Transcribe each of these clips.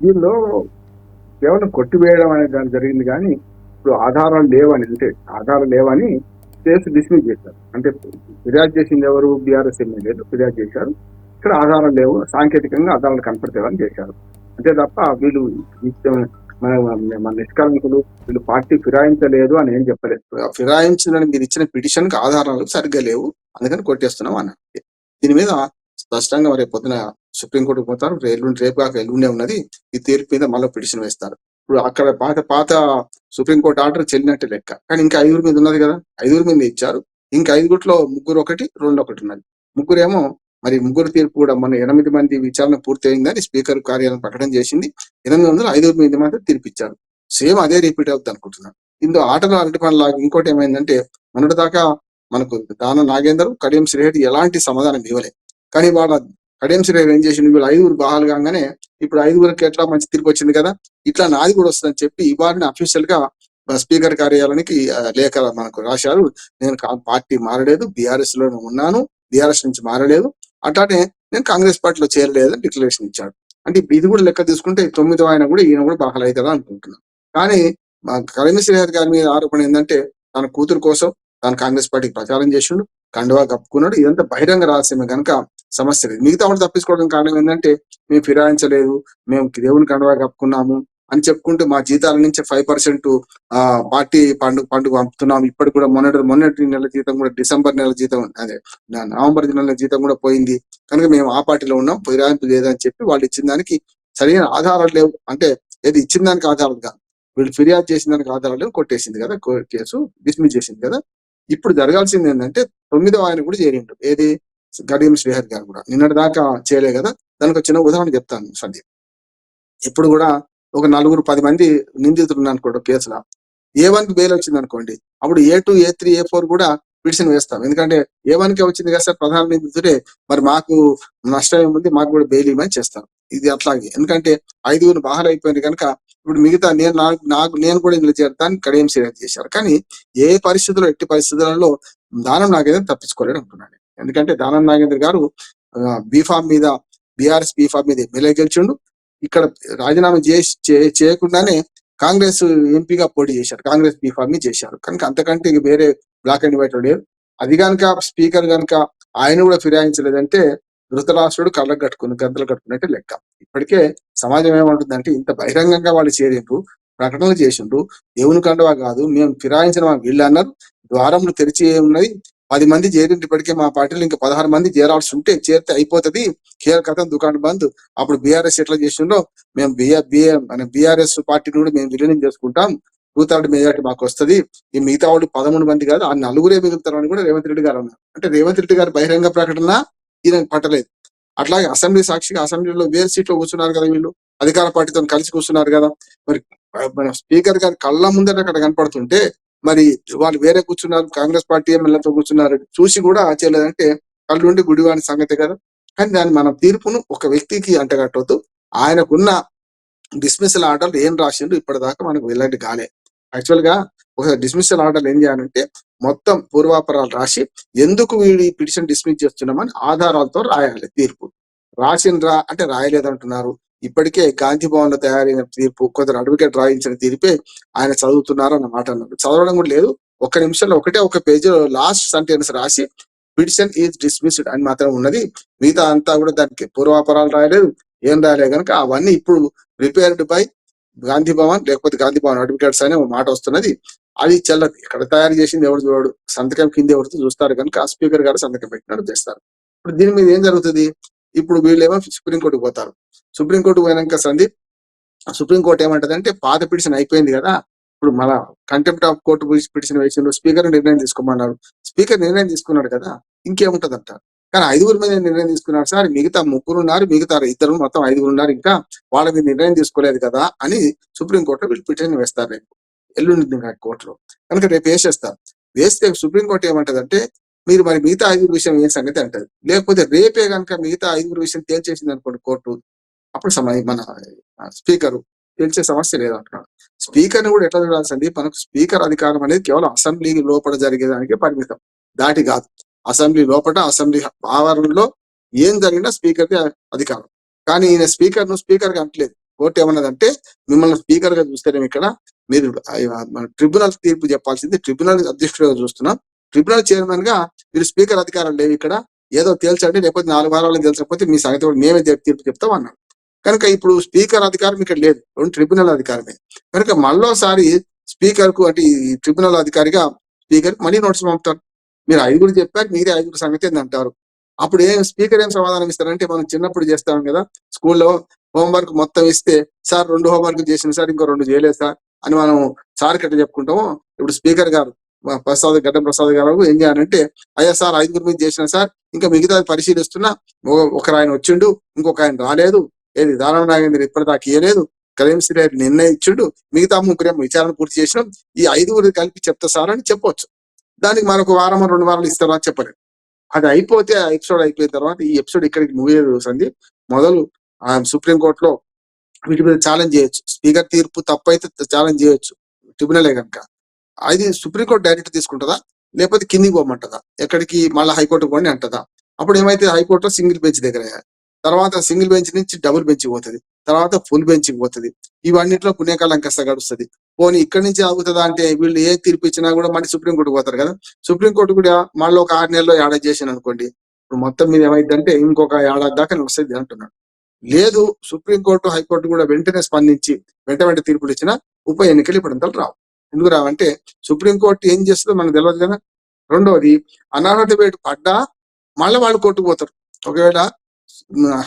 దీనిలో కేవలం కొట్టివేయడం అనేది దాని జరిగింది కానీ ఇప్పుడు ఆధారాలు లేవని అంటే ఆధారాలు లేవని కేసు డిస్మిస్ చేశారు. అంటే ఫిర్యాదు చేసింది ఎవరు? బీఆర్ఎస్ ఎమ్మెల్యేలు ఫిర్యాదు చేశారు. ఇక్కడ ఆధారాలు లేవు సాంకేతికంగా ఆధారాలు కనపడతాయని చేశారు. అంతే తప్ప వీళ్ళు మన మన నిష్కర్మికులు వీళ్ళు పార్టీ ఫిరాయించలేదు అని ఏం చెప్పలేదు. ఫిరాయించిందని మీరు ఇచ్చిన పిటిషన్కి ఆధారాలు సరిగ్గా లేవు అందుకని కొట్టేస్తున్నాం అన్నారు. దీని మీద స్పష్టంగా మరి పొద్దున సుప్రీంకోర్టుకు పోతారు. ఎల్లుండి రేపు కాక ఎల్లుండే ఉన్నది. ఈ తీర్పు మీద మళ్ళీ పిటిషన్ వేస్తారు. ఇప్పుడు అక్కడ పాత పాత సుప్రీంకోర్టు ఆర్డర్ చెల్లినట్టు లెక్క. కానీ ఇంకా ఐదుగురు మీద ఉన్నది కదా? ఐదుగురు మీద ఇచ్చారు. ఇంకా ఐదుగురిలో ముగ్గురు ఒకటి రెండు ఒకటి ఉన్నది. ముగ్గురేమో మరి ముగ్గురు తీర్పు కూడా మన ఎనిమిది మంది విచారణ పూర్తయిందని స్పీకర్ కార్యాలయం ప్రకటన చేసింది. ఎనిమిది వందల ఐదుగురు మంది మాత్రం తీర్పు ఇచ్చారు సేమ్ అదే రిపీట్ అవుతుంది అనుకుంటున్నాను. ఇందులో ఆటలు అరటి పనులాగా ఇంకోటి ఏమైందంటే మొన్నటి దాకా మనకు దాన నాగేందర్ కడియం శ్రీహరి ఎలాంటి సమాధానం ఇవ్వలేదు కానీ వాళ్ళ కడియం శ్రీరావు ఏం చేసింది వీళ్ళు ఐదుగురు బాహాలు కాగానే ఇప్పుడు ఐదుగురికి ఎట్లా మంచి తీర్పు వచ్చింది కదా? ఇట్లా నాది కూడా వస్తుందని చెప్పి ఇవాళని అఫీషియల్గా స్పీకర్ కార్యాలయానికి లేఖ మనకు రాశారు. నేను పార్టీ మారలేదు బీఆర్ఎస్లో ఉన్నాను బీఆర్ఎస్ నుంచి మారలేదు. అట్లానే నేను కాంగ్రెస్ పార్టీలో చేరలేదు అని డిక్లరేషన్ ఇచ్చాడు. అంటే ఇది కూడా లెక్క తీసుకుంటే తొమ్మిదో ఆయన కూడా ఈయన కూడా బాగా కదా అనుకుంటున్నాను. కానీ మా కరీం శ్రీహర్ గారి మీద ఆరోపణ ఏంటంటే తన కూతురు కోసం తాను కాంగ్రెస్ పార్టీకి ప్రచారం చేసిండు కండువా కప్పుకున్నాడు. ఇదంతా బహిరంగ రహస్యమే కనుక సమస్య లేదు. మిగతా వాళ్ళు తప్పించుకోవడం కారణం ఏంటంటే మేము ఫిరాయించలేదు మేము దేవుని కండవా కప్పుకున్నాము అని చెప్పుకుంటూ మా జీతాల నుంచి ఫైవ్ పర్సెంట్ ఆ పార్టీ పండుగ పండుగ పంపుతున్నాం ఇప్పటికి కూడా మొన్నటి మొన్నటి నెల జీతం కూడా డిసెంబర్ నెల జీతం అదే నవంబర్ నెల జీతం కూడా పోయింది. కనుక మేము ఆ పార్టీలో ఉన్నాం ఫిరాయింపు లేదని చెప్పి వాళ్ళు ఇచ్చిన దానికి సరైన ఆధారాలు లేవు. అంటే ఏది ఇచ్చిన దానికి ఆధారాలు కాదు. వీళ్ళు ఫిర్యాదు చేసిన దానికి ఆధారాలు లేవు కొట్టేసింది కదా కో- కేసు డిస్మిస్ చేసింది కదా. ఇప్పుడు జరగాల్సింది ఏంటంటే తొమ్మిదో ఆయన కూడా చేరిండు. ఏది? గడియం శ్రీహరి గారు కూడా. నిన్నటి దాకా చేయలే కదా? దానికి ఒక చిన్న ఉదాహరణ చెప్తాను సందీప్ ఇప్పుడు కూడా ఒక నలుగురు పది మంది నిందితులు ఉన్నారు అనుకోండి కేసులో. ఏ వన్కి బెయిల్ వచ్చింది అనుకోండి అప్పుడు A two A three A four కూడా పిటిషన్ వేస్తాం. ఎందుకంటే ఏ వన్కే వచ్చింది కదా సార్ ప్రధాన నిందితుడే మరి మాకు నష్టం ఏముంది మాకు కూడా బెయిల్ ఇవ్వమని చేస్తాం ఇది అట్లాగే. ఎందుకంటే ఐదుగురు బాగా అయిపోయింది కనుక ఇప్పుడు మిగతా నేను నాకు నాకు నేను కూడా ఇందులో చేరతాను కడియం సీరియస్ చేశారు. కానీ ఏ పరిస్థితుల్లో ఎట్టి పరిస్థితులలో దానం నాకైతే తప్పించుకోలేడు అంటున్నాను ఎందుకంటే దానం నాగేంద్ర గారు బీఫామ్ మీద బీఆర్ఎస్ బీఫామ్ మీద ఎమ్మెల్యే గెలిచిండు. ఇక్కడ రాజీనామా చేసి చేయకుండానే కాంగ్రెస్ ఎంపీగా పోటీ చేశారు. కాంగ్రెస్ బీఫామ్ మీద చేశారు. కనుక అంతకంటే ఇక వేరే బ్లాక్ అండ్ వైట్ లేదు అది కనుక స్పీకర్ కనుక ఆయన కూడా ఫిరాయించలేదంటే ధృతరాష్ట్రుడు కళ్ళకు కట్టుకుని గద్దలు కట్టుకున్నట్టే లెక్క. ఇప్పటికే సమాజం ఏమంటుందంటే ఇంత బహిరంగంగా వాళ్ళు చేరిండ్రు ప్రకటనలు చేసిండ్రు. దేవుని కండవా కాదు మేము ఫిరాయించిన మా వీళ్ళు అన్నారు. ద్వారములు తెరిచి ఉన్నది పది మంది చేరిండ్రు ఇప్పటికే మా పార్టీలో ఇంకా పదహారు మంది చేరాల్సి ఉంటే చేరితే అయిపోతది. కేర్ కథం దుకాణం బంద్. అప్పుడు బీఆర్ఎస్ ఎట్లా చేసిండో మేము బిఆర్ బిఆర్ అనే బీఆర్ఎస్ పార్టీ నుండి మేము విలీనం చేసుకుంటాం. టూ థర్డ్ మెజార్టీ మాకు వస్తది ఈ మిగతా వాళ్ళు పదమూడు మంది కాదు ఆ నలుగురే మిగులుతారని కూడా రేవంత్ రెడ్డి గారు అన్నారు. అంటే రేవంత్ రెడ్డి గారు బహిరంగ ప్రకటన ఈయన పట్టలేదు. అట్లాగే అసెంబ్లీ సాక్షిగా అసెంబ్లీలో వేరే సీట్లో కూర్చున్నారు కదా వీళ్ళు. అధికార పార్టీతో కలిసి కూర్చున్నారు కదా. మరి మన స్పీకర్ గారి కళ్ళ ముందర అక్కడ కనపడుతుంటే మరి వాళ్ళు వేరే కూర్చున్నారు కాంగ్రెస్ పార్టీ ఎమ్మెల్యేతో కూర్చున్నారు చూసి కూడా చేయలేదంటే కళ్ళుండి గుడివాని సంగతి కదా. కానీ దాన్ని మనం తీర్పును ఒక వ్యక్తికి అంటగట్టవద్దు ఆయనకున్న డిస్మిసల్ ఆర్డర్ ఏం రాసిండు ఇప్పటిదాకా మనకు వెళ్ళండి కాలే యాక్చువల్గా ఒక డిస్మిసల్ ఆర్డర్ ఏం చేయాలంటే మొత్తం పూర్వాపరాలు రాసి ఎందుకు వీడి పిటిషన్ డిస్మిస్ చేస్తున్నామని ఆధారాలతో రాయాలి తీర్పు. రాసిండ్రా అంటే రాయలేదంటున్నారు. ఇప్పటికే గాంధీ భవన్లో తయారైన తీర్పు కొందరు అడ్వకేట్ రాయించిన తీర్పే ఆయన చదువుతున్నారు అన్న మాట అన్నారు చదవడం కూడా లేదు. ఒక్క నిమిషంలో ఒకటే ఒక పేజీలో లాస్ట్ సెంటెన్స్ రాసి పిటిషన్ ఈజ్ డిస్మిస్డ్ అని మాత్రం ఉన్నది. మిగతా అంతా కూడా దానికి పూర్వాపరాలు రాయలేదు. ఏం రాయలేదు కనుక అవన్నీ ఇప్పుడు రిపేర్డ్ బై గాంధీ భవన్ లేకపోతే గాంధీ భవన్ అడ్వకేట్స్ అనే ఒక మాట వస్తున్నది. అది చెల్లదు. ఇక్కడ తయారు చేసింది ఎవరు చూడడు. సంతకం కింద ఎవరితో చూస్తారు కనుక ఆ స్పీకర్ గారు సంతకం పెట్టినట్టు చేస్తారు. ఇప్పుడు దీని మీద ఏం జరుగుతుంది? ఇప్పుడు వీళ్ళేమో సుప్రీంకోర్టుకు పోతారు. సుప్రీంకోర్టు పోయినాక సందీప్ సుప్రీంకోర్టు ఏమంటదంటే పాత పిటిషన్ అయిపోయింది కదా ఇప్పుడు మన కంటెంప్ట్ ఆఫ్ కోర్టు పిటిషన్ వేసిండ్రు స్పీకర్ నిర్ణయం తీసుకోమన్నారు. స్పీకర్ నిర్ణయం తీసుకున్నాడు కదా ఇంకేముంటదంట? కానీ ఐదుగురు మీద నిర్ణయం తీసుకున్నారు సార్ మిగతా ముగ్గురు ఉన్నారు మిగతా ఇద్దరు మొత్తం ఐదుగురు ఉన్నారు ఇంకా వాళ్ళ మీద నిర్ణయం తీసుకోలేదు కదా అని సుప్రీంకోర్టులో వీళ్ళు పిటిషన్ వేస్తారు రేపు. ఎల్లుండి కోర్టులో. కనుక రేపు వేసేస్తారు. వేస్తే సుప్రీంకోర్టు ఏమంటదంటే మీరు మరి మిగతా ఐదుగురు విషయం ఏం సంగతి అంటారు? లేకపోతే రేపే కనుక మిగతా ఐదుగురు విషయం తేల్చేసింది అనుకోండి కోర్టు అప్పుడు సమ మన స్పీకర్ తేల్చే సమస్య లేదంటున్నాడు. స్పీకర్ని కూడా ఎట్లా చూడాల్సింది? మనకు స్పీకర్ అధికారం అనేది కేవలం అసెంబ్లీ లోపల జరిగేదానికే పరిమితం. దాటి కాదు. అసెంబ్లీ లోపల అసెంబ్లీ ఆవరణలో ఏం జరిగినా స్పీకర్కి అధికారం. కానీ ఈయన స్పీకర్ను స్పీకర్గా అంటలేదు. కోర్టు ఏమన్నదంటే మిమ్మల్ని స్పీకర్గా చూస్తేనే ఇక్కడ మీరు మన ట్రిబ్యునల్ తీర్పు చెప్పాల్సింది ట్రిబ్యునల్ అధ్యక్షుడిగా చూస్తున్నాం. ట్రిబ్యునల్ చైర్మన్గా మీరు స్పీకర్ అధికారం లేవు ఇక్కడ. ఏదో తేల్చండి లేకపోతే నాలుగు వారాలు తెలిసకపోతే మీ సంగతి కూడా మేమే తీర్పు చెప్తాం అన్నాం కనుక ఇప్పుడు స్పీకర్ అధికారం ఇక్కడ లేదు. రెండు ట్రిబ్యునల్ అధికారమే. కనుక మళ్ళోసారి స్పీకర్కు అంటే ఈ ట్రిబ్యునల్ అధికారిగా స్పీకర్ మళ్ళీ నోటీస్ పంపుతారు. మీరు ఐదుగురు చెప్పారు మీరే ఐదుగురు సంగతి ఏంది అంటారు అప్పుడు ఏం స్పీకర్ ఏం సమాధానం ఇస్తారంటే మనం చిన్నప్పుడు చేస్తాం కదా. స్కూల్లో హోంవర్క్ మొత్తం ఇస్తే సార్ రెండు హోంవర్క్ చేసిన సార్ ఇంకో రెండు చేయలేదు సార్ అని మనం సార్ కట్ట చెప్పుకుంటాము. ఇప్పుడు స్పీకర్ గారు ప్రసాద్ గడ్డ ప్రసాద్ గారు ఏం చేయాలంటే అయ్యా సార్ ఐదుగురు మీద చేసిన సార్ ఇంకా మిగతా పరిశీలిస్తున్నా ఒకరు ఆయన వచ్చిండు ఇంకొక ఆయన రాలేదు ఏది దానం నాగేంద్ర ఇప్పటిదాకా ఇయ్యలేదు కరీం సిరేట్ నిన్న ఇచ్చిండు మిగతా ముగ్గురేమో విచారణ పూర్తి చేసినాం ఈ ఐదుగురు కలిపి చెప్తా సార్ అని చెప్పొచ్చు. దానికి మనకు వారం రెండు వారాలు ఇస్తారా అని చెప్పలేదు. అది అయిపోతే ఆ ఎపిసోడ్ అయిపోయిన తర్వాత ఈ ఎపిసోడ్ ఇక్కడికి ముగియదు సంది మొదలు ఆ సుప్రీం కోర్టులో వీటి మీద ఛాలెంజ్ చేయొచ్చు. స్పీకర్ తీర్పు తప్పైతే ఛాలెంజ్ చేయొచ్చు. ట్రిబ్యునలే కనుక. అది సుప్రీంకోర్టు డైరెక్ట్ తీసుకుంటుందా? లేకపోతే కిందికి పోమంటదా? ఎక్కడికి మళ్ళీ హైకోర్టు పోండి అంటదా? అప్పుడు ఏమైతే హైకోర్టులో సింగిల్ బెంచ్ దగ్గర తర్వాత సింగిల్ బెంచ్ నుంచి డబుల్ బెంచ్ పోతుంది. తర్వాత ఫుల్ బెంచ్కి పోతుంది. ఇవన్నిట్లో పుణ్యకాలం కష్ట గడుస్తుంది. పోనీ ఇక్కడి నుంచి ఆగుతుందా అంటే వీళ్ళు ఏ తీర్పు ఇచ్చినా కూడా మళ్ళీ సుప్రీంకోర్టు పోతారు కదా? సుప్రీంకోర్టు కూడా మళ్ళీ ఒక ఆరు నెలల్లో ఏడాది చేసాను అనుకోండి. ఇప్పుడు మొత్తం మీద ఏమైందంటే ఇంకొక ఏడాది దాకా వస్తుంది అంటున్నాడు. లేదు సుప్రీంకోర్టు హైకోర్టు కూడా వెంటనే స్పందించి వెంట వెంట తీర్పులు ఇచ్చినా ఉప ఎన్నికలు ఇప్పుడు రావు. ఎందుకు రావంటే సుప్రీంకోర్టు ఏం చేస్తుందో మనకు తెలియదు కదా. రెండవది అనర్హత వేటు పడ్డా మళ్ళీ వాళ్ళు కొట్టుకుపోతారు ఒకవేళ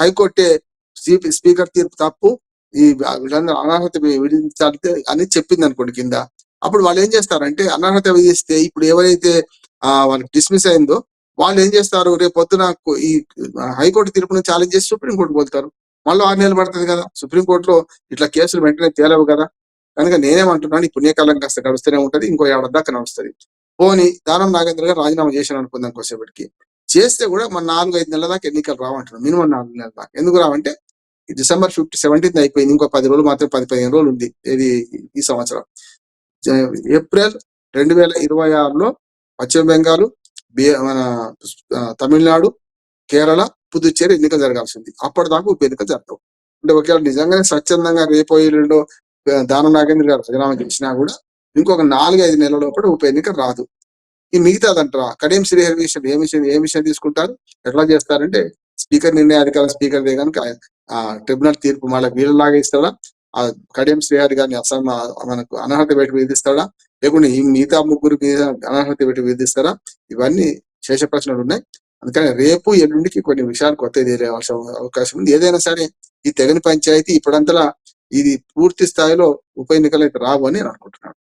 హైకోర్టే స్పీకర్ తీర్పు తప్పు ఈ వీళ్ళందరూ అనర్హత విధించాలి అని చెప్పింది అనుకోండి కింద. అప్పుడు వాళ్ళు ఏం చేస్తారంటే అనర్హత విధిస్తే ఇప్పుడు ఎవరైతే ఆ వాళ్ళకి డిస్మిస్ అయిందో వాళ్ళు ఏం చేస్తారు? రేపు పొద్దున ఈ హైకోర్టు తీర్పును ఛాలెంజ్ చేసి సుప్రీంకోర్టు పోతారు. మళ్ళీ ఆరు నెలలు పడుతుంది కదా. సుప్రీంకోర్టులో ఇట్లా కేసులు వెంటనే తేలవు కదా. కనుక నేనేమంటున్నాను ఈ పుణ్యకాలం కాస్త గడుస్తూనే ఉంటది ఇంకో ఏడాది దాకా నడుస్తుంది. పోని దానం నాగేంద్ర గారు రాజీనామా చేశాను అనుకుందాం కొద్దిసేపటికి. చేస్తే కూడా మన నాలుగు ఐదు నెలల దాకా ఎన్నికలు రావంటున్నాం మినిమం నాలుగు నెలల దాకా. ఎందుకు రావంటే డిసెంబర్ ఫిఫ్టీ సెవెంటీన్త్ అయిపోయింది ఇంకో పది రోజులు మాత్రం పది పదిహేను రోజులు ఉంది ఇది ఈ సంవత్సరం. ఏప్రిల్ రెండు వేల ఇరవై ఆరులో పశ్చిమ బెంగాల్ బి- మన తమిళనాడు కేరళ పుదుచ్చేరి ఎన్నికలు జరగాల్సింది అప్పటిదాకా ఉప ఎన్నికలు జరగవు. అంటే ఒకవేళ నిజంగానే స్వచ్ఛందంగా రేపో ఎల్లుండో దానం నాగేంద్ర గారు రాజీనామా గెలిచినా కూడా ఇంకొక నాలుగు ఐదు నెలల లోపల ఉప ఎన్నిక రాదు. ఈ మిగతాదంటారా కడియం శ్రీహరి విషయం ఏ విషయం ఏ విషయం తీసుకుంటారు ఎట్లా చేస్తారంటే స్పీకర్ నిర్ణయాధికారం స్పీకర్ దే కనుక ఆ ట్రిబ్యునల్ తీర్పు మళ్ళీ వీళ్ళలాగా ఇస్తాడా? ఆ కడియం శ్రీహరి గారిని అసలు మనకు అనర్హత పెట్టి విధిస్తాడా? లేకుంటే ఈ మిగతా ముగ్గురు మీద అనర్హత పెట్టి విధిస్తారా? ఇవన్నీ శేష ప్రశ్నలు ఉన్నాయి. అందుకని రేపు ఎల్లుండికి కొన్ని విషయాలు కొత్త తెలియవలసిన అవకాశం ఉంది. ఏదైనా సరే ఈ తెగని పంచాయతీ ఇప్పుడంతలా ఇది పూర్తి స్థాయిలో ఉప ఎన్నికలు అయితే రావు అని నేను అనుకుంటున్నాను.